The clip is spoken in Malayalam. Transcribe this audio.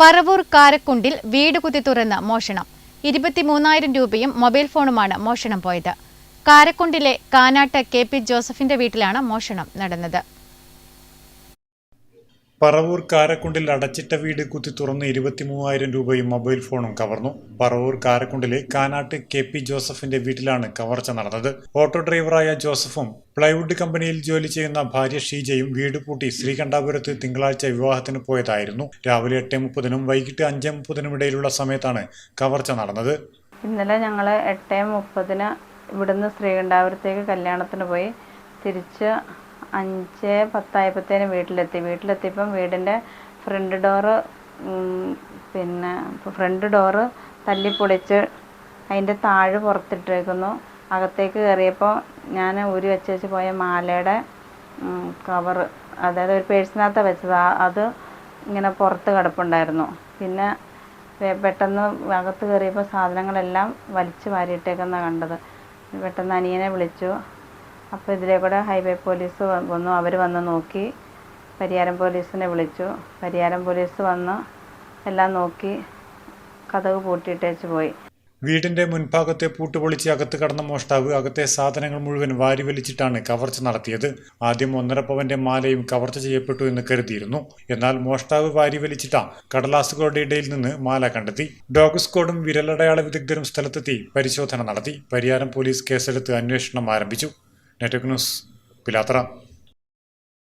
പറവൂർ കാരക്കുണ്ടിൽ വീട് കുത്തി തുറന്ന് മോഷണം. ഇരുപത്തിമൂന്നായിരം രൂപയും മൊബൈൽ ഫോണുമാണ് മോഷണം പോയത്. കാരക്കുണ്ടിലെ കാനാട്ട് കെ പി ജോസഫിന്റെ വീട്ടിലാണ് മോഷണം നടന്നത്. പറവൂർ കാരക്കുണ്ടിൽ അടച്ചിട്ട വീട് കുത്തി തുറന്ന് ഇരുപത്തിമൂവായിരം രൂപയും മൊബൈൽ ഫോണും കവർന്നു. പറവൂർ കാരക്കുണ്ടിലെ കാനാട്ട് കെ പി ജോസഫിന്റെ വീട്ടിലാണ് കവർച്ച നടന്നത്. ഓട്ടോ ഡ്രൈവറായ ജോസഫും പ്ലൈവുഡ് കമ്പനിയിൽ ജോലി ചെയ്യുന്ന ഭാര്യ ഷീജയും വീട് പൂട്ടി ശ്രീകണ്ഠാപുരത്ത് തിങ്കളാഴ്ച വിവാഹത്തിന് പോയതായിരുന്നു. രാവിലെ എട്ട് മുപ്പതിനും വൈകിട്ട് അഞ്ച് മുപ്പതിനും ഇടയിലുള്ള സമയത്താണ് കവർച്ച നടന്നത്. ഇന്നലെ ഞങ്ങൾ എട്ട് മുപ്പതിന് ഇവിടുന്ന് ശ്രീകണ്ഠാപുരത്തേക്ക് കല്യാണത്തിന് പോയി. തിരിച്ച് അഞ്ച് പത്തായപ്പോഴത്തേനും വീട്ടിലെത്തി. വീട്ടിലെത്തിയപ്പം വീടിന്റെ ഫ്രണ്ട് ഡോറ് പിന്നെ ഫ്രണ്ട് ഡോറ് തല്ലിപ്പൊളിച്ച് അതിന്റെ താഴ് പുറത്തിട്ടേക്കുന്നു. അകത്തേക്ക് കയറിയപ്പോൾ ഞാൻ ഊരി വെച്ച് വെച്ച് പോയ മാലയുടെ കവറ് അതായത് ഒരു പേഴ്സിനകത്താണ് വെച്ചത്. അത് ഇങ്ങനെ പുറത്ത് കിടപ്പുണ്ടായിരുന്നു. പിന്നെ പെട്ടെന്ന് അകത്ത് കയറിയപ്പോൾ സാധനങ്ങളെല്ലാം വലിച്ചു വാരിയിട്ടേക്കുന്ന കണ്ടത്. പെട്ടെന്ന് അനിയനെ വിളിച്ചു. അപ്പോൾ ഇതിലെ കൂടെ ഹൈവേ പോലീസ് വന്നു. അവർ വന്ന് നോക്കി. പരിയാരം പോലീസിനെ വിളിച്ചു. പരിയാരം പോലീസ് വന്ന് എല്ലാം നോക്കി കഥക് പൂട്ടിയിട്ടേച്ച് പോയി. വീടിന്റെ മുൻഭാഗത്തെ പൂട്ടുപൊളിച്ച് അകത്ത് കടന്ന മോഷ്ടാവ് അകത്തെ സാധനങ്ങൾ മുഴുവൻ വാരി വലിച്ചിട്ടാണ് കവർച്ച നടത്തിയത്. ആദ്യം ഒന്നര പവന്റെ മാലയും കവർച്ച ചെയ്യപ്പെട്ടു എന്ന് കരുതിയിരുന്നു. എന്നാൽ മോഷ്ടാവ് വാരി വലിച്ചിട്ട കടലാസുകളുടെ ഇടയിൽ നിന്ന് മാല കണ്ടെത്തി. ഡോഗ് സ്ക്വാഡും വിരലടയാള വിദഗ്ധരും സ്ഥലത്തെത്തി പരിശോധന നടത്തി. പരിയാരം പോലീസ് കേസെടുത്ത് അന്വേഷണം ആരംഭിച്ചു. Network news Pilathara